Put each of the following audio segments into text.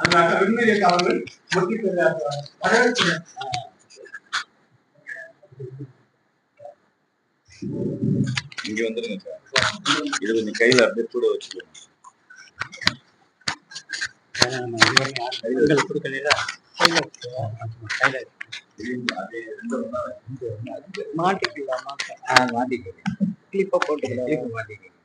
அதனால முத்தி பெறுகிறார்கள் வரவேற்கிறேன். இங்க வந்துருங்க சார். இது கொஞ்சம் கையில அப்படியே கூட வச்சுக்கோங்க. மாட்டிக்கலாம்? மாட்டிக்கலாம் போட்டுக்கலாம்? மாட்டிக்கலாம்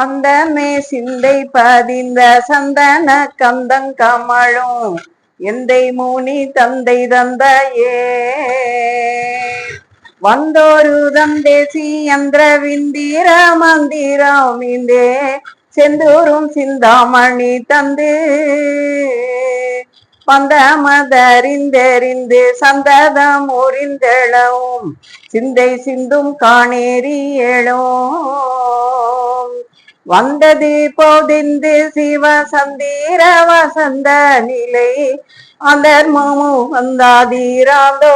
அந்த மே சிந்தை பதிந்த சந்தன கந்தங்கமழும் எந்தை மூனி தந்தை தந்தையே. வந்தோரு தந்தேசி யந்திர விந்திர மந்திரம் இந்தே செந்தூரும் சிந்தாமணி தந்து. பந்தமதறிந்தெறிந்து சந்ததம் உறிந்தெழவும் சிந்தை சிந்தும் காணேரி எழும் வந்தது போதிந்து சிவ சந்தீர வசந்த நிலை. அந்தர் மாமு வந்தாதீராந்தோ.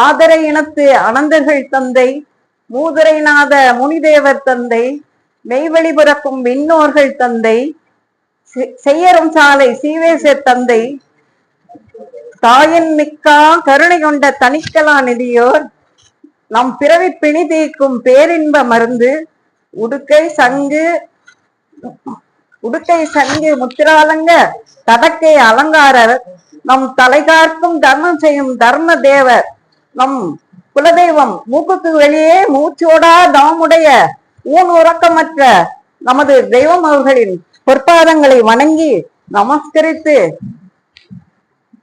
ஆதர இனத்து அனந்தர்கள் தந்தை மூதுரைநாத முனிதேவர் தந்தை மெய்வழி பிறக்கும் விண்ணோர்கள் தந்தை செ- செய்யரும் சாலை சீவேசர் தந்தை தாயின் மிக்கா கருணை கொண்ட தனிக்கலா நிதியோர் நம் பிறவி பிணி தீர்க்கும் பேரின்ப மருந்து உடுக்கை சங்கு உடுக்கை சங்கு முத்திராலங்க தடக்கை அலங்காரர் நம் தலைகார்க்கும் தர்மம் செய்யும் தர்ம தேவர் நம் குலதெய்வம் மூக்குக்கு வெளியே மூச்சோடா தாமுடைய ஊன் உறக்கமற்ற நமது தெய்வம் அவர்களின் பொற்பாதங்களை வணங்கி நமஸ்கரித்து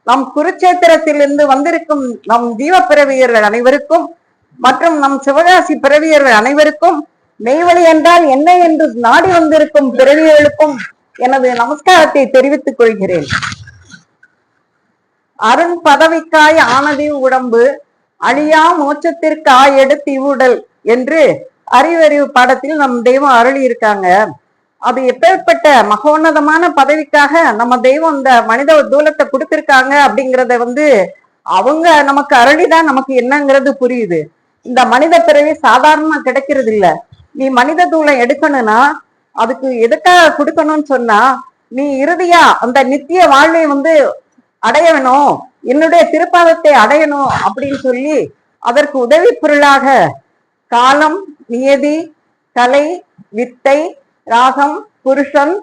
நம் குருச்சேத்திரத்திலிருந்து வந்திருக்கும் நம் தீவ பிறவியர்கள் அனைவருக்கும் மற்றும் நம் சிவகாசி பிறவியர்கள் அனைவருக்கும் மெய்வழி என்றால் என்ன என்று நாடி வந்திருக்கும் பிறவியர்களுக்கும் எனது நமஸ்காரத்தை தெரிவித்துக் கொள்கிறேன். அருண் பதவிக்காய் ஆனதி உடம்பு அழியா மோட்சத்திற்காய் எடுத்து இவ்வுடல் என்று அறிவறிவு பாடத்தில் நம் தெய்வம் அருளி இருக்காங்க அது எப்பேற்பட்ட மகோன்னதமான பதவிக்காக நம்ம தெய்வம் இந்த மனித தூலத்தை கொடுத்திருக்காங்க அப்படிங்கிறத வந்து அவங்க நமக்கு அருளிதான் நமக்கு என்னங்கிறது புரியுது. இந்த மனித பிறவி சாதாரணமா கிடைக்கிறது இல்ல நீ மனித தூளை எடுக்கணும்னா அதுக்கு எதுக்காக கொடுக்கணும்னு சொன்னா நீ இறுதியா அந்த நித்திய வாழ்வை வந்து அடையணும். என்னுடைய திருப்பாதத்தை அடையணும் அப்படின்னு சொல்லி அதற்கு உதவி பொருளாக காலம் நியதி கலை வித்தை ராகம் புருஷன்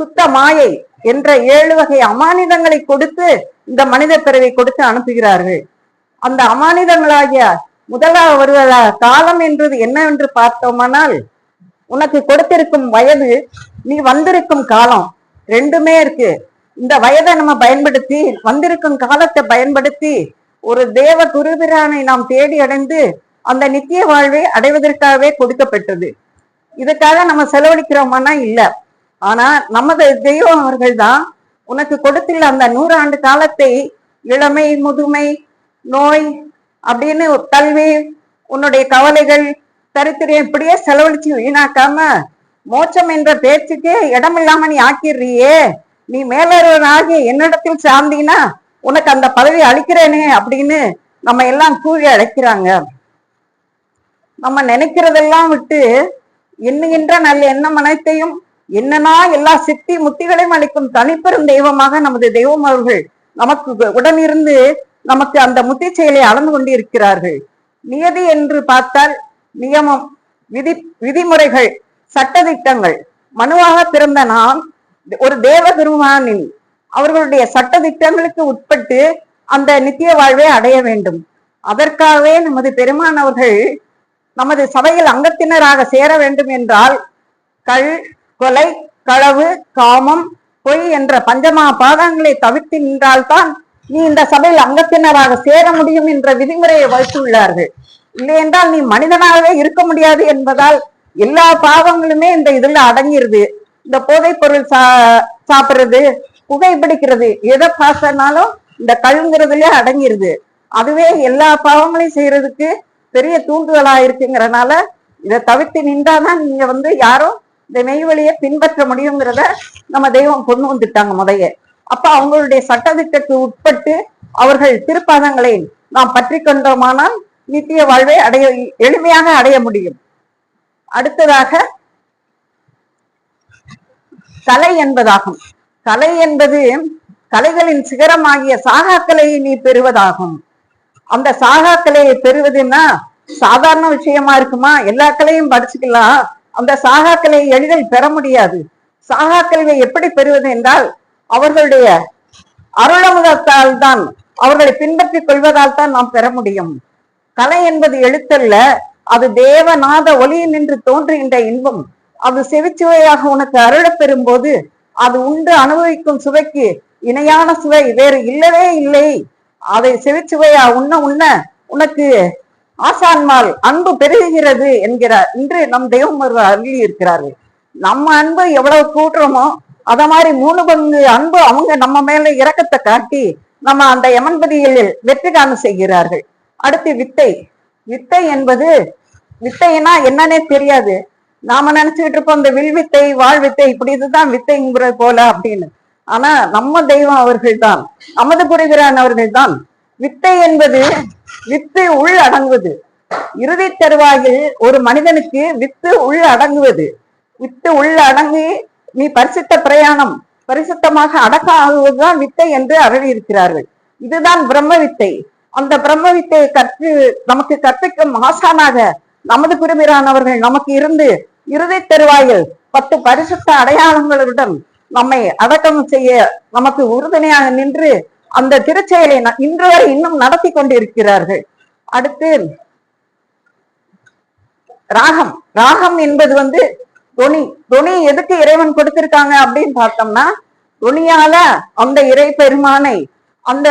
சுத்த மாயை என்ற ஏழு வகை அமானிதங்களை கொடுத்து இந்த மனித பிறவை கொடுத்து அனுப்புகிறார்கள். அந்த அமானிதங்களாகிய முதலாக வருவதா? காலம் என்றது என்னவென்று பார்த்தோமானால் உனக்கு கொடுத்திருக்கும் வயது நீ வந்திருக்கும் காலம் ரெண்டுமே இருக்கு. இந்த வயதை நம்ம பயன்படுத்தி வந்திருக்கும் காலத்தை பயன்படுத்தி ஒரு தேவ குருபிரானை நாம் தேடி அடைந்து அந்த நித்திய வாழ்வை அடைவதற்காகவே கொடுக்கப்பட்டது. இதுக்காக நம்ம செலவழிக்கிறோமானா? இல்ல. ஆனா நமது தெய்வம் அவர்கள் தான் உனக்கு கொடுத்துள்ள அந்த நூறாண்டு காலத்தை இளமை முதுமை நோய் அப்படின்னு ஒரு கல்வி உன்னுடைய கவலைகள் தரித்திரம் இப்படியே செலவழிச்சு வீணாக்காம மோட்சம் என்ற பேச்சுக்கே இடமில்லாம நீ ஆக்கிடுறியே. நீ மேலொருவனாகி என்னிடத்தில் சார்ந்தீனா உனக்கு அந்த பதவி அளிக்கிறேனே அப்படின்னு நம்ம எல்லாம் கூழி அழைக்கிறாங்க. நம்ம நினைக்கிறதெல்லாம் விட்டு எண்ணுகின்ற நல்ல எண்ணம் அனைத்தையும் என்னன்னா எல்லா சித்தி முத்திகளையும் அளிக்கும் தனிப்பெரும் தெய்வமாக நமது தெய்வம் அவர்கள் நமக்கு உடனிருந்து நமக்கு அந்த முத்தி செயலை அளந்து கொண்டு இருக்கிறார்கள் நியதி என்று பார்த்தால் நியமம் விதி விதிமுறைகள் சட்டதிட்டங்கள் மனுவாக பிறந்த நாம் ஒரு தேவ பெருமானின் அவர்களுடைய சட்டதிட்டங்களுக்கு உட்பட்டு அந்த நித்திய வாழ்வை அடைய வேண்டும். அதற்காகவே நமது பெருமான் அவர்கள் நமது சபையில் அங்கத்தினராக சேர வேண்டும் என்றால் கள் கொலை களவு காமம் பொய் என்ற பஞ்சமா பாதங்களை தவிர்த்து நின்றால்தான் நீ இந்த சபையில் அங்கத்தினராக சேர முடியும் என்ற விதிமுறையை வைத்துள்ளார்கள். இல்லை என்றால் நீ மனிதனாகவே இருக்க முடியாது என்பதால் எல்லா பாவங்களுமே இந்த இதுல அடங்கிருது. இந்த போதைப் பொருள் சா சாப்பிடுறது புகைப்பிடிக்கிறது எதை பார்த்தனாலும் இந்த கழுங்குறதுலயே அடங்கிருது. அதுவே எல்லா பாவங்களையும் செய்யறதுக்கு பெரிய தூண்டுதலா இருக்குங்கிறனால இதை தவிர்த்து நின்றாதான் நீங்க வந்து யாரும் இந்த மெய்வழியை பின்பற்ற முடியுங்கிறத நம்ம தெய்வம் கொண்டு வந்துட்டாங்க முதைய. அப்ப அவங்களுடைய சட்டத்திட்டத்துக்கு உட்பட்டு அவர்கள் திருப்பாதங்களை நாம் பற்றி கொண்டோமானால் நித்திய வாழ்வை அடைய எளிமையாக அடைய முடியும். அடுத்ததாக கலை என்பதாகும். கலை என்பது கலைகளின் சிகரமாகிய சாகாக்கலையை நீ பெறுவதாகும். அந்த சாகா கலையை பெறுவதுன்னா சாதாரண விஷயமா இருக்குமா? எல்லா கலையும் படிச்சுக்கலாம். அந்த சாகாக்கலையை எளிதில் பெற முடியாது. சாகா கல்வியை எப்படி பெறுவது என்றால் அவர்களுடைய அருளமுகத்தால் தான் அவர்களை பின்பற்றிக் கொள்வதால் தான் நாம் பெற முடியும். கலை என்பது எழுத்தல்ல அது தேவநாத ஒளியில் நின்று தோன்றுகின்ற இன்பம். அது செவிச்சுவையாக உனக்கு அருளப் பெறும்போது அது உண்டு அனுபவிக்கும் சுவைக்கு இணையான சுவை வேறு இல்லவே இல்லை. அதை செவிச்சுவையா உண்ண உண்ண உனக்கு ஆசான்மால் அன்பு பெருகுகிறது என்கிறார். இன்று நம் தெய்வம் ஒருவர் அருளி இருக்கிறார்கள் நம்ம அன்பு எவ்வளவு கூட்டுறோமோ அத மாதிரி மூணு பங்கு அன்பு அவங்க நம்ம மேல இறக்கத்தை காட்டி நம்ம அந்த யமன்பதியில் வெற்றி காண செய்கிறார்கள். அடுத்து வித்தை. வித்தை என்பது வித்தைனா என்னன்னே தெரியாது. நாம நினைச்சுக்கிட்டு இருப்போம் இந்த வில் வித்தை வாழ் வித்தை இப்படி இதுதான் வித்தைங்கிறது போல அப்படின்னு. ஆனா நம்ம தெய்வம் அவர்கள் தான் நமது குருகிறான் அவர்கள் தான் வித்தை என்பது வித்து உள் அடங்குவது. இறுதி தருவாயில் ஒரு மனிதனுக்கு வித்து உள் அடங்குவது. வித்து உள் அடங்கி நீ பரிசுத்த பிரயாணம் பரிசுத்தமாக அடக்க ஆகுவதுதான் வித்தை என்று அருளி இருக்கிறார்கள் இதுதான் பிரம்ம வித்தை. அந்த பிரம்ம வித்தையை கற்று நமக்கு கற்பிக்கும் ஆசானாக நமது குருபிரானவர்கள் நமக்கு இருந்து இறுதி தருவாயில் பத்து பரிசுத்த அடையாளங்களுடன் நம்மை அடக்கம் செய்ய நமக்கு உறுதுணையாக நின்று அந்த திருச்செயலை இன்று வரை இன்னும் நடத்தி கொண்டிருக்கிறார்கள். அடுத்து ராகம். ராகம் என்பது வந்து தொனி துணி எதுக்கு இறைவன் கொடுத்திருக்காங்க அப்படின்னு பார்த்தோம்னா தொனியால அந்த இறை பெருமானை அந்த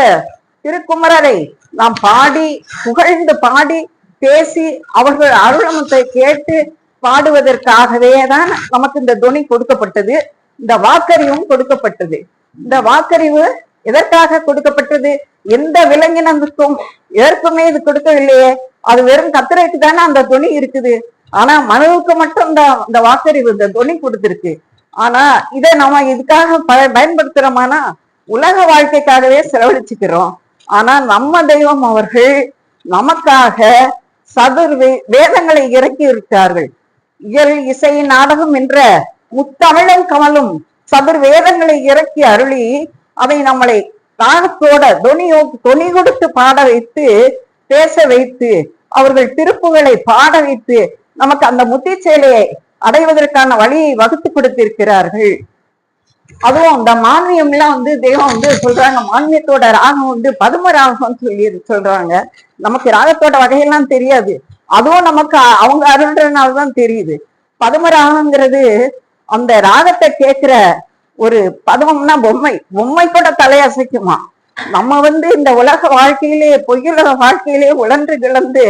திருக்குமரரை நாம் பாடி புகழ்ந்து பாடி பேசி அவர்கள் அருளமத்தை கேட்டு பாடுவதற்காகவே தான் நமக்கு இந்த துணி கொடுக்கப்பட்டது. இந்த வாக்கறிவும் கொடுக்கப்பட்டது. இந்த வாக்கறிவு எதற்காக கொடுக்கப்பட்டது? எந்த விலங்கினத்துக்கும் எதற்குமே இது கொடுக்கவில்லையே. அது வெறும் கத்திரைக்கு தானே அந்த துணி இருக்குது. ஆனா மனுவுக்கு மட்டும் இந்த இந்த வாக்கறிவு இந்த துணி கொடுத்துருக்கு. ஆனா இதை நம்ம இதுக்காக பயன்படுத்துறோமானா உலக வாழ்க்கைக்காகவே செலவழிச்சுக்கிறோம். ஆனா நம்ம தெய்வம் அவர்கள் நமக்காக சதுர் வே- வேதங்களை இறக்கி இருக்கிறார்கள். இயல் இசை நாடகம் என்ற முத்தமிழன் கமலும் சதுர் வேதங்களை இறக்கி அருளி அதை நம்மளை தாகத்தோட தொனியோ தொனி கொடுத்து பாட வைத்து பேச வைத்து அவர்கள் திருப்புகளை பாட வைத்து நமக்கு அந்த முத்தி செயலையை அடைவதற்கான வழியை வகுத்து கொடுத்திருக்கிறார்கள். அதுவும் அந்த மான்மியம் எல்லாம் வந்து தெய்வம் வந்து சொல்றாங்க மான்மியத்தோட ராகம் வந்து பதும ராகம் சொல்லி சொல்றாங்க. நமக்கு ராகத்தோட வகையெல்லாம் தெரியாது. அதுவும் நமக்கு அவங்க அருள்றதுனாலதான் தெரியுது. பதும ராகங்கிறது அந்த ராகத்தை கேட்கிற ஒரு பதவம்னா பொம்மை. பொம்மை கூட தலையசைக்குமா நம்ம வந்து இந்த உலக வாழ்க்கையிலே பொய்யுலக வாழ்க்கையிலே உழன்று கிளந்து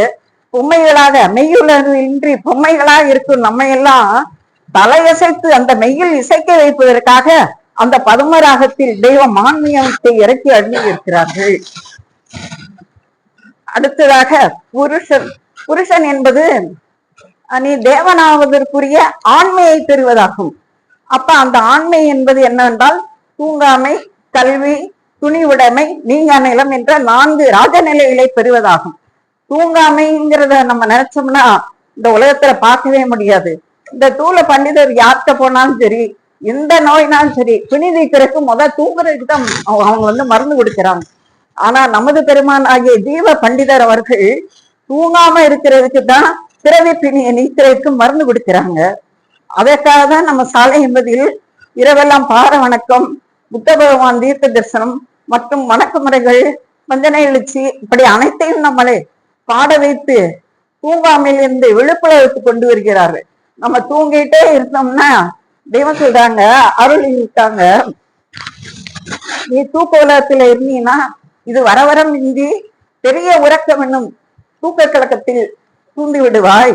பொம்மைகளாக மெய்யுலகு பொம்மைகளாக இருக்கும் நம்ம எல்லாம் தலையசைத்து அந்த மெய்யில் இசைக்க வைப்பதற்காக அந்த பதும ராகத்தில் தெய்வ மான்மியத்தை இறக்கி அள்ளி இருக்கிறார்கள் அடுத்ததாக புருஷன் புருஷன் என்பது நீ தேவனாவதற்குரிய ஆண்மையை பெறுவதாகும். அப்ப அந்த ஆண்மை என்பது என்னவென்றால் தூங்காமை கல்வி துணிவுடைமை நீங்க நிலம் என்ற நான்கு ராஜநிலைகளை பெறுவதாகும். தூங்காமைங்கிறத நம்ம நினைச்சோம்னா இந்த உலகத்துல பார்க்கவே முடியாது. இந்த தூள பண்டிதர் யார்கிட்ட போனாலும் சரி எந்த நோய்னாலும் சரி துணி நீக்கிறதுக்கு முத தூங்குறதுக்கு தான் அவங்க அவங்க வந்து மருந்து கொடுக்கிறாங்க. ஆனா நமது பெருமான் ஆகிய தீப பண்டிதர் அவர்கள் தூங்காம இருக்கிறதுக்கு தான் பிறவி பிணியை நீக்கிறதுக்கு மருந்து கொடுக்கிறாங்க. அதற்காக தான் நம்ம சாலை என்பதில் இரவெல்லாம் பார வணக்கம் புத்த பகவான் தீர்த்த தரிசனம் மற்றும் வணக்க முறைகள் வஞ்சனை எழுச்சி இப்படி அனைத்தையும் நம்மளே பாட வைத்து தூங்காமையிலிருந்து விழுப்புணர்வுக்கு கொண்டு வருகிறார்கள். நம்ம தூங்கிட்டே இருந்தோம்னா தெய்வம் சொல்றாங்க அருள் இருக்காங்க நீ தூக்க உலகத்துல இருந்தீங்கன்னா இது வரவரம் இன்றி பெரிய உறக்கம் என்னும் தூக்க கழகத்தில் தூண்டி விடுவாய்.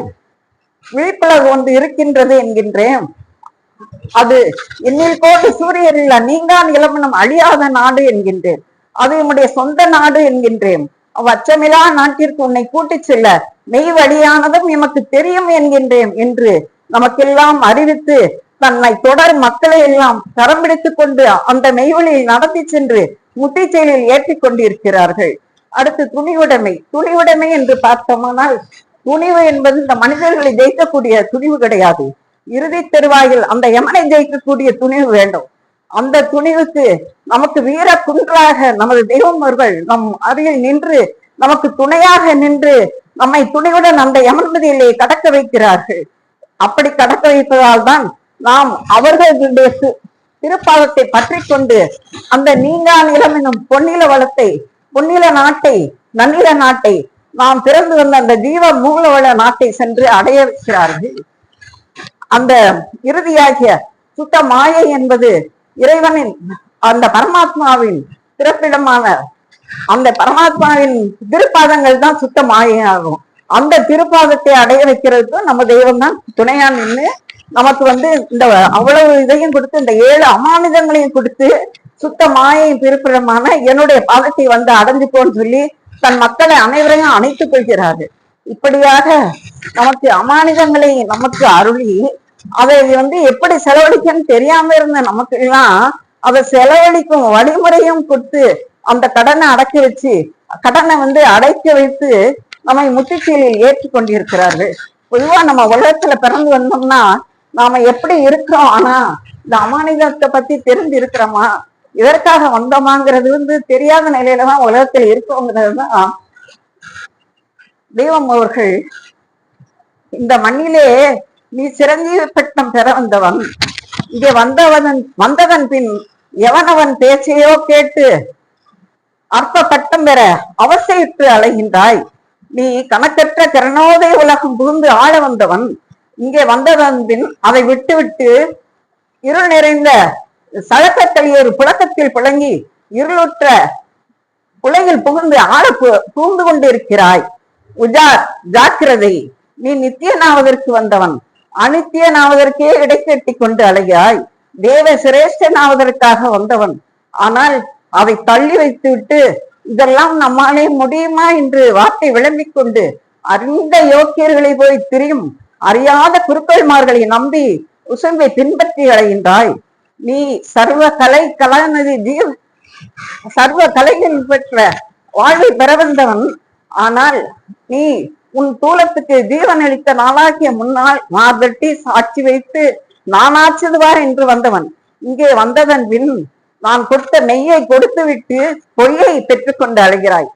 விழிப்புணர்வு ஒன்று இருக்கின்றது என்கின்றேன். அது என்னில் கோட்டு சூரியனில் நீங்கான் இளமனம் அழியாத நாடு என்கின்றேன். அது என்னுடைய சொந்த நாடு என்கின்றேன். அவ்வச்சமிலா நாட்டிற்கு உன்னை கூட்டிச் செல்ல மெய் வழியானதும் எமக்கு தெரியும் என்கின்றேன் என்று நமக்கெல்லாம் அறிவித்து தன்னை தொடர் மக்களை எல்லாம் கரம் பிடித்துக் கொண்டு அந்த மெய்வழியில் நடத்தி சென்று முத்திச்செயலில் ஏற்றிக் கொண்டிருக்கிறார்கள். அடுத்து துணிவுடைமை. துணிவுடைமை என்று பார்த்தோமானால் துணிவு என்பது இந்த மனிதர்களை ஜெயிக்கக்கூடிய துணிவு கிடையாது. இறுதி தெருவாயில் அந்த யமனை ஜெயிக்கக்கூடிய துணிவு வேண்டும். அந்த துணிவுக்கு நமக்கு வீர குன்றாக நமது தெய்வம் அவர்கள் நம் அருகில் நின்று நமக்கு துணையாக நின்று நம்மை துணையுடன் அந்த யமன்பதியிலே கடக்க வைக்கிறார்கள். அப்படி கடக்க வைப்பதால் தான் நாம் அவர்களுடைய திருப்பாதத்தை பற்றி கொண்டு அந்த நீங்கா நிலம் என்னும் பொன்னில வளத்தை பொன்னில நாட்டை நன்னில நாட்டை நாம் பிறந்து வந்த அந்த ஜீவ மூலவள நாட்டை சென்று அடைய வைக்கிறார்கள். அந்த இறுதியாகிய சுத்த மாயை என்பது இறைவனின் அந்த பரமாத்மாவின் பிறப்பிடமான அந்த பரமாத்மாவின் திருப்பாதங்கள் தான் சுத்த மாயையாகும். அந்த திருப்பாதத்தை அடைய வைக்கிறதுக்கும் நம்ம தெய்வம் தான் துணையா நின்று நமக்கு வந்து இந்த அவ்வளவு இதையும் கொடுத்து இந்த ஏழு அமானிதங்களையும் கொடுத்து சுத்த மாயையும் பிறப்பிடமான என்னுடைய பாதத்தை வந்து அடைஞ்சுக்கோன்னு சொல்லி தன் மக்களை அனைவரையும் அணைத்துக் கொள்கிறாரு இப்படியாக நமக்கு அமானிதங்களை நமக்கு அருளி அதை வந்து எப்படி செலவழிக்கன்னு தெரியாம இருந்த நமக்கு எல்லாம் அதை செலவழிக்கும் வழிமுறையும் கொடுத்து அந்த கடனை அடக்கி வச்சு கடனை வந்து அடைக்க வைத்து நம்மை முத்துச்சீலில் ஏற்றி கொண்டிருக்கிறார்கள். பொதுவா நம்ம உலகத்துல பிறந்து வந்தோம்னா நாம எப்படி இருக்கிறோம்? ஆனா இந்த அமானிதத்தை பத்தி தெரிஞ்சு இருக்கிறோமா? இதற்காக வந்தோமாங்கிறது வந்து தெரியாத நிலையில தான் உலகத்தில் இருக்கோங்கிறது தான் தெய்வம் அவர்கள். இந்த மண்ணிலே நீ சிரஞ்சீவி பட்டம் பெற வந்தவன். இங்கே வந்தவன் வந்ததன் பின் எவனவன் பேச்சையோ கேட்டு அற்ப பட்டம் பெற அவசியிட்டு அலைகின்றாய். நீ கணக்கற்ற கரணோதய உலகம் புகுந்து ஆள வந்தவன். இங்கே வந்ததன் பின் அதை விட்டுவிட்டு இருள் நிறைந்த சழக்கத்தை ஒரு புழக்கத்தில் புழங்கி இருளுற்ற புலையில் புகுந்து ஆள பு- புகுந்து கொண்டிருக்கிறாய். உஜார் ஜாக்கிரதை. நீ நித்தியனாவதற்கு வந்தவன். அனித்தியனாவதற்கே இடைக்கட்டி கொண்டு அலைகிறாய். தேவ சிரேஷ்டனாவதற்காக வந்தவன். ஆனால் அதை தள்ளி வைத்துவிட்டு இதெல்லாம் நம்மாலே முடியுமா? என்று வார்த்தை விளம்பிக் கொண்டு அறிந்த யோக்கியர்களை போய் திரியும் அறியாத குருக்கள்மார்களை நம்பி உசும்பை பின்பற்றி அடைகின்றாய் நீ சர்வ கலை கலாநிதி ஜீவ சர்வ கலைகள் பெற்ற வாழ்வை பெற வந்தவன். ஆனால் நீ உன் தூலத்துக்கு ஜீவன் அளித்த நாளாகிய முன்னால் மார்பட்டி சாட்சி வைத்து நானாச்சுதுவார் என்று வந்தவன். இங்கே வந்ததன் பின் நான் கொடுத்த மெய்யை கொடுத்து விட்டு பொய்யை பெற்றுக்கொண்டு அழைகிறாய்.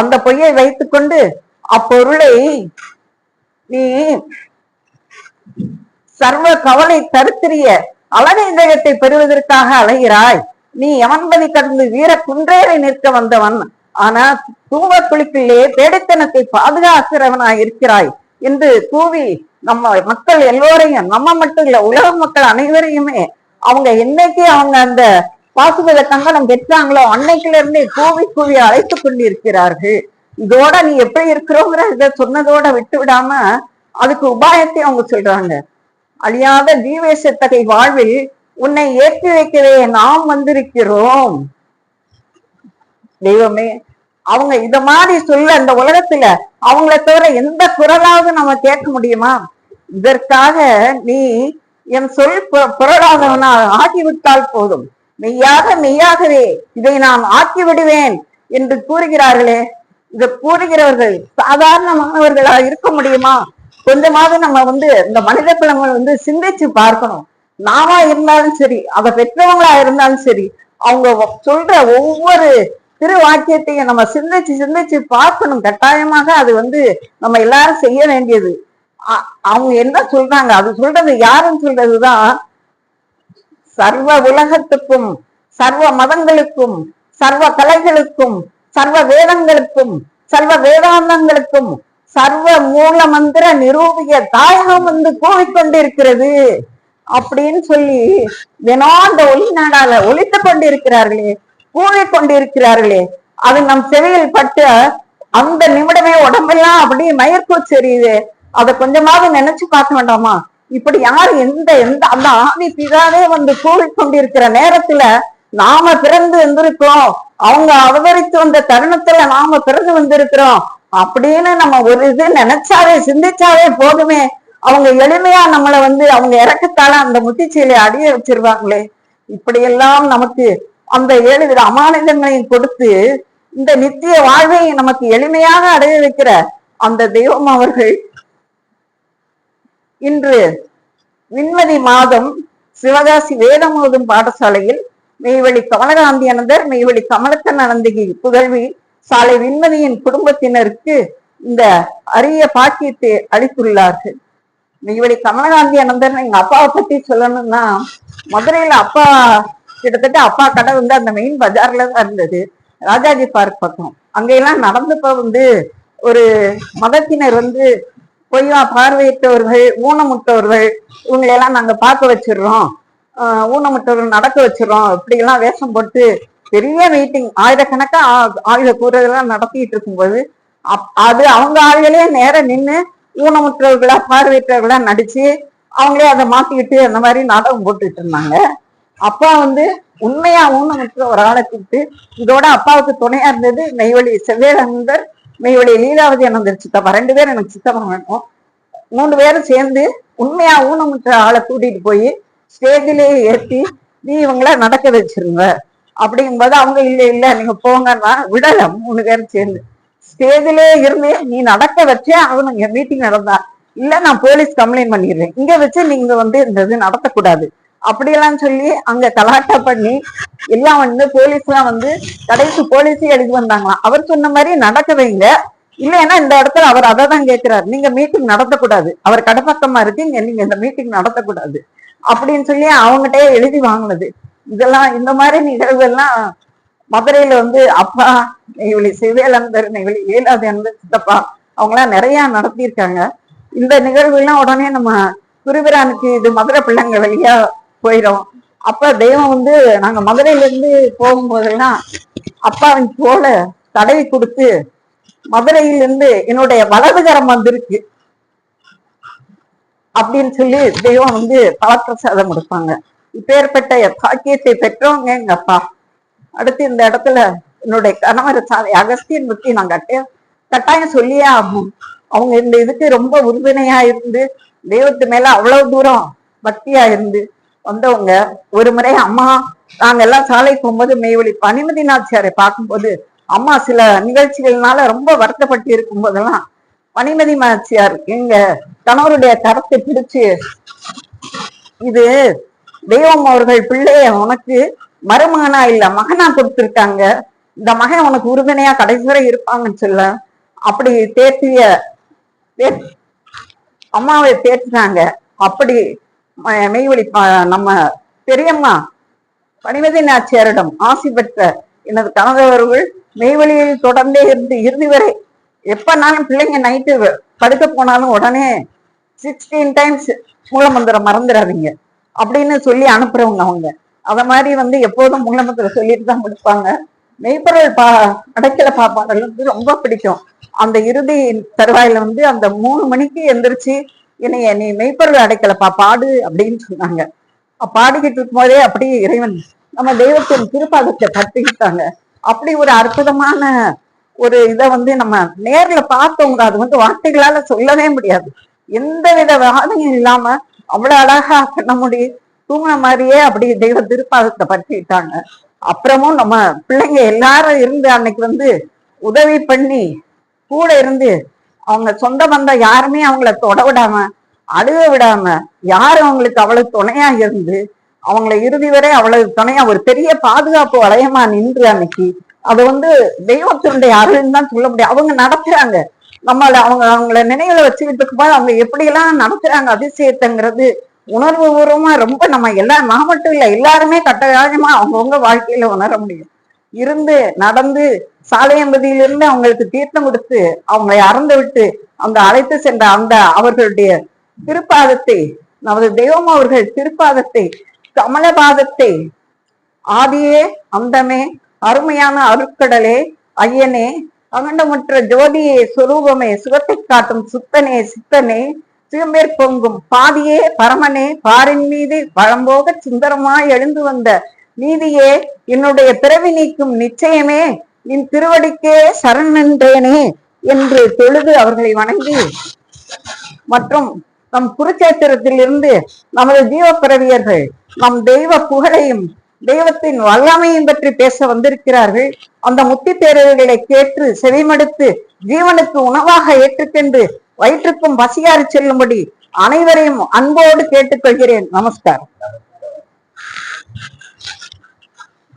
அந்த பொய்யை வைத்துக்கொண்டு அப்பொருளை நீ சர்வ கவலை தருத்திரிய அழகை இதயத்தை பெறுவதற்காக அலைகிறாய். நீ எவன்பதி கடந்து வீர குன்றேறி நிற்க வந்தவன். ஆனா தூவ குளிப்பிலே பேடித்தனத்தை பாதுகாக்கிறவனாய் இருக்கிறாய் என்று கூவி நம்ம மக்கள் எல்லோரையும் நம்ம மட்டும் இல்ல உலக மக்கள் அனைவரையுமே அவங்க என்னைக்கு அவங்க அந்த பாசுபத கங்கணம் பெற்றாங்களோ அன்னைக்குல இருந்தே கூவி கூவி அழைத்து கொண்டிருக்கிறார்கள். இதோட நீ எப்படி இருக்கிறோங்கிற இதை சொன்னதோட விட்டு விடாம அதுக்கு உபாயத்தை அவங்க சொல்றாங்க. அழியாத ஜீவேசத்தகை வாழ்வில் உன்னை ஏற்றி வைக்கவே நாம் வந்திருக்கிறோம். தெய்வமே அவங்க இத மாதிரி சொல்ல இந்த உலகத்துல அவங்கள தவிர எந்த குரலாவது நம்ம கேட்க முடியுமா? இதற்காக நீ என் சொல் பு- புரளாதவனா ஆகிவிட்டால் போதும். மெய்யாக மெய்யாகவே இதை நான் ஆக்கி விடுவேன் என்று கூறுகிறார்களே. இதை கூறுகிறவர்கள் சாதாரணமானவர்களா இருக்க முடியுமா? கொஞ்சமாவது நம்ம வந்து இந்த மனித குலங்கள் வந்து சிந்திச்சு பார்க்கணும். நாமா இருந்தாலும் சரி அதை பெற்றவங்களா இருந்தாலும் சரி அவங்க சொல்ற ஒவ்வொரு திரு வாக்கியத்தையும் நம்ம சிந்திச்சு சிந்திச்சு பார்க்கணும். கட்டாயமாக அது வந்து நம்ம எல்லாரும் செய்ய வேண்டியது. அவங்க என்ன சொல்றாங்க? அது சொல்றது யாருன்னு சொல்றதுதான் சர்வ உலகத்துக்கும் சர்வ மதங்களுக்கும் சர்வ கலைகளுக்கும் சர்வ வேதங்களுக்கும் சர்வ வேதாந்தங்களுக்கும் சர்வ மூல மந்திர நிரூபிய தாயகம் வந்து கூவிக்கொண்டிருக்கிறது அப்படின்னு சொல்லி தினம் அந்த ஒளி நாடால ஒழித்து கொண்டிருக்கிறார்களே கூவிக்கொண்டிருக்கிறார்களே அது நம் செவியில் பட்டு அந்த நிமிடமே உடம்பெல்லாம் அப்படியே மயர்க்கூச்சு அதை கொஞ்சமாவது நினைச்சு பார்க்க வேண்டாமா? இப்படி யார் எந்த எந்த அந்த ஆதி பிதாவே வந்து கூறிக்கொண்டிருக்கிற நேரத்துல நாம பிறந்து வந்திருக்கிறோம். அவங்க அவதரித்து வந்த தருணத்துல நாம பிறந்து வந்திருக்கிறோம். அப்படின்னு நம்ம ஒரு இது நினைச்சாவே சிந்திச்சாவே போதுமே. அவங்க எளிமையா நம்மளை வந்து அவங்க இறக்கத்தால அந்த முத்திச்சீலை அடிய வச்சிருவாங்களே. இப்படியெல்லாம் நமக்கு அந்த ஏழு வித அமானிதங்களையும் கொடுத்து இந்த நித்திய வாழ்வை நமக்கு எளிமையாக அடைய வைக்கிற அந்த தெய்வம் அவர்கள் இன்று விண்மதி மாதம் சிவகாசி வேதமோதும் பாடசாலையில் மெய்வழி கமலகாந்தி அனந்தர் மெய்வழி கமலக்கன் அனந்தகி புகழ்வி சாலை விண்மதியின் குடும்பத்தினருக்கு இந்த அரிய பாக்கியத்தை அளித்துள்ளார்கள். மெய்வழி கமலகாந்தி அனந்தர் எங்க அப்பாவை பத்தி சொல்லணும்னா மதுரையில அப்பா கிட்டத்தட்ட அப்பா கடை வந்து அந்த மெயின் பஜார்ல தான் இருந்தது. ராஜாஜி பார்க் பக்கம். அங்கெல்லாம் நடந்தப்ப வந்து ஒரு மதத்தினர் வந்து பொய்யா பார்வையிட்டவர்கள் ஊனமுட்டவர்கள் இவங்களையெல்லாம் நாங்க பார்க்க வச்சிடுறோம். ஊனமுட்டவர்கள் நடக்க வச்சிடுறோம். இப்படியெல்லாம் வேஷம் போட்டு பெரிய மீட்டிங் ஆயிரக்கணக்கா ஆ- ஆயுத கூறுதெல்லாம் நடத்திட்டு இருக்கும்போது அப்- அது அவங்க ஆளுகளே நேர நின்று ஊனமுற்றவர்களா பார்வையற்றவர்களா நடிச்சு அவங்களே அதை மாத்திக்கிட்டு அந்த மாதிரி நாடகம் போட்டுட்டு இருந்தாங்க. அப்பா வந்து உண்மையா ஊனமுற்ற ஒரு ஆளை கூப்பிட்டு இதோட அப்பாவுக்கு துணையா இருந்தது நெய்வழி செவ்வேலந்தர் இவளுடைய லீலாவதி அனந்தர் சித்தப்பா ரெண்டு பேரும் எனக்கு சித்தப்பா வேணும். மூணு பேரும் சேர்ந்து உண்மையா ஊனமுற்ற ஆளை கூட்டிட்டு போய் ஸ்டேஜிலேயே ஏற்றி நீ இவங்கள நடக்க வச்சிருங்க அப்படிங்கும்போது அவங்க இல்ல இல்ல நீங்க போங்கன்னா விடல மூணு பேரும் சேர்ந்து. ஸ்டேஜிலே இருந்து நீ நடக்க வச்சே அவனுங்க மீட்டிங் நடந்தா. இல்ல நான் போலீஸ் கம்ப்ளைண்ட் பண்ணிடுறேன். இங்க வச்சு நீங்க வந்து இந்த இது நடத்தக்கூடாது. அப்படியெல்லாம் சொல்லி அங்க கலாட்டா பண்ணி எல்லாம் வந்து போலீஸ் எல்லாம் வந்து கடைசி போலீஸே எழுதி வந்தாங்களாம். அவர் சொன்ன மாதிரி நடக்க வைங்க இல்லைன்னா இந்த இடத்துல அவர் அதை தான் கேட்கிறாரு நீங்க மீட்டிங் நடத்தக்கூடாது. அவர் கடப்பக்கமா இருக்கீங்க நீங்க இந்த மீட்டிங் நடத்தக்கூடாது. அப்படின்னு சொல்லி அவங்ககிட்ட எழுதி வாங்கினது. இதெல்லாம் இந்த மாதிரி நிகழ்வுகள்லாம் மதுரையில வந்து அப்பா நெய்வழி சிவேலந்தர் ஏலாது என்பது சித்தப்பா அவங்களாம் நிறைய நடத்தியிருக்காங்க. இந்த நிகழ்வுலாம் உடனே நம்ம குருபிரானுக்கு இது மதுரை பிள்ளைங்க வழியா போயிடும் அப்ப தெய்வம் வந்து நாங்க மதுரையில இருந்து போகும்போதெல்லாம் அப்பாவின் தோலை தடவி கொடுத்து மதுரையிலிருந்து என்னுடைய வலதுகரம் வந்திருக்கு. அப்படின்னு சொல்லி தெய்வம் வந்து பலப்பிரசாதம் கொடுப்பாங்க. இப்பேற்பட்ட பாக்கியத்தை பெற்றவங்க எங்க அப்பா. அடுத்து இந்த இடத்துல என்னுடைய கணவர் சாலை அகஸ்தியன் பத்தி நான் கட்டாயம் கட்டாயம் சொல்லியே ஆகும் அவங்க இந்த இதுக்கு ரொம்ப உறுதுணையா இருந்து தெய்வத்து மேல அவ்வளவு தூரம் பக்தியா இருந்து வந்தவங்க ஒரு முறை அம்மா நாங்க எல்லாம் சாலை போகும்போது மெய்வழி பனிமதி நாச்சியாரை பார்க்கும்போது அம்மா சில நிகழ்ச்சிகள்னால ரொம்ப வருத்தப்பட்டு இருக்கும் போதெல்லாம் பனிமதி நாச்சியார் எங்க கணவருடைய கரத்தை பிடிச்சு இது தெய்வம் அவர்கள் பிள்ளைய உனக்கு மருமகனா இல்ல மகனா கொடுத்துருக்காங்க. இந்த மகன் உனக்கு உறுதுணையா கடைசி வரை இருப்பாங்கன்னு சொல்ல அப்படி தேற்றிய அம்மாவை தேற்றினாங்க. அப்படி மெய்வழி நம்ம பெரியம்மா பனிமதி நாச்சியாரிடம் ஆசி பெற்ற எனது கணவர்கள் மெய்வழியில் தொடர்ந்தே இருந்து இறுதி வரை எப்பனாலும் பிள்ளைங்க நைட்டு படுக்க போனாலும் உடனே சிக்ஸ்டீன் டைம்ஸ் மூலமந்திரம் மறந்துடாதீங்க அப்படின்னு சொல்லி அனுப்புறவங்க அவங்க. அத மாதிரி வந்து எப்போதும் மூலமந்திரம் சொல்லிட்டு தான் முடிப்பாங்க மெய்ப்பொருள் பா அடைக்கல பாப்பாடல் வந்து ரொம்ப பிடிக்கும். அந்த இறுதி தருவாயில வந்து அந்த மூணு மணிக்கு எந்திரிச்சு என்னைய நீ மெய்ப்பொருள் அடைக்கலப்பா பாடு அப்படின்னு சொன்னாங்க. பாடிக்கிட்டு பாடிக்கிட்டு இருக்கும்போதே அப்படியே இறைவன் நம்ம தெய்வத்தின் திருப்பாதத்தை பற்றிக்கிட்டாங்க அப்படி ஒரு அற்புதமான ஒரு இதை வந்து நம்ம நேர்ல பார்த்தவங்க அது வந்து வார்த்தைகளால சொல்லவே முடியாது. எந்த வித வாதையும் இல்லாம அவ்வளவு அழகா கண்ணமுடி தூங்கின மாதிரியே அப்படி தெய்வ திருப்பாதத்தை பற்றிக்கிட்டாங்க அப்புறமும் நம்ம பிள்ளைங்க எல்லாரும் இருந்து அன்னைக்கு வந்து உதவி பண்ணி கூட இருந்து அவங்க சொந்த பந்தம் யாருமே அவங்கள தொட விடாம அழுக விடாம யாரும் அவங்களுக்கு அவ்வளவு துணையா இருந்து அவங்கள இறுதி வரை அவ்வளவு துணையா ஒரு பெரிய பாதுகாப்பு வளையமா நின்று அன்னைக்கு அது வந்து தெய்வத்தினுடைய அருள்னு தான் சொல்ல முடியும். அவங்க நடத்துறாங்க. நம்மள அவங்க அவங்கள நினைவுல வச்சுக்கிட்டு இருக்கும்போது அவங்க எப்படி எல்லாம் நடத்துறாங்க அதிசயத்தைங்கிறது உணர்வு பூர்வமா ரொம்ப நம்ம எல்லா நான் மட்டும் இல்ல எல்லாருமே கட்டாயமா அவங்கவுங்க வாழ்க்கையில உணர முடியும். இருந்து நடந்து சாலையம்பதியிலிருந்து அவங்களுக்கு தீர்த்தம் கொடுத்து அவங்களை அறந்து விட்டு அந்த அழைத்து சென்ற அந்த அவர்களுடைய திருப்பாதத்தை நமது தெய்வம் அவர்கள் திருப்பாதத்தை கமலபாதத்தை ஆதியே அந்தமே அருமையான அருட்கடலே ஐயனே அகண்டமுற்ற ஜோதியே சுரூபமே சுகத்தை காட்டும் சுத்தனே சித்தனே சிவமேற் பொங்கும் பாதியே பரமனே பாரின் மீது பழம்போக சுந்தரமாய் எழுந்து வந்த நீதியே என்னுடைய பிறவி நீக்கும் நிச்சயமே நின் திருவடிக்கே சரணன்றேனே என்று தொழுது அவர்களை வணங்கி மற்றும் நம் குருச்சேத்திரத்தில் இருந்து நமது ஜீவப்பிறவியர்கள் நம் தெய்வ புகழையும் தெய்வத்தின் வல்லமையும் பற்றி பேச வந்திருக்கிறார்கள். அந்த முத்தி தேர்வுகளை கேட்டு செவிமடுத்து ஜீவனுக்கு உணவாக ஏற்றுக்கொண்டு வயிற்றுக்கும் பசியாறு செல்லும்படி அனைவரையும் அன்போடு கேட்டுக்கொள்கிறேன். நமஸ்காரம்.